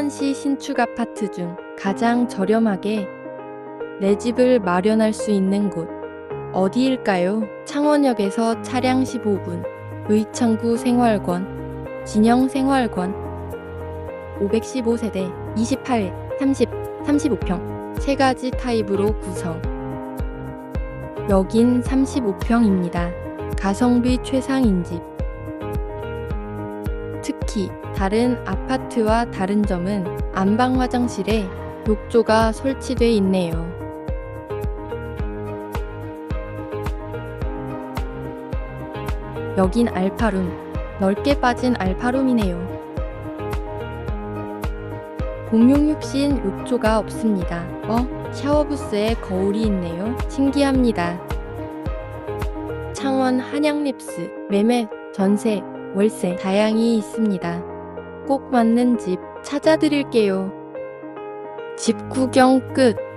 창원시 신축 아파트 중 가장 저렴하게 내 집을 마련할 수 있는 곳 어디일까요? 창원역에서 차량 15분, 의창구 생활권, 진영 생활권, 515세대, 28, 30, 35평, 세 가지 타입으로 구성. 여긴 35평입니다. 가성비 최상인 집. 특히 다른 아파트와 다른 점은 안방 화장실에 욕조가 설치돼 있네요. 여긴 알파룸, 넓게 빠진 알파룸이네요. 공용 욕실 욕조가 없습니다. 어, 샤워부스에 거울이 있네요. 신기합니다. 창원 한양립스, 매매, 전세, 월세 다양히 있습니다. 꼭 맞는 집 찾아드릴게요. 집 구경 끝.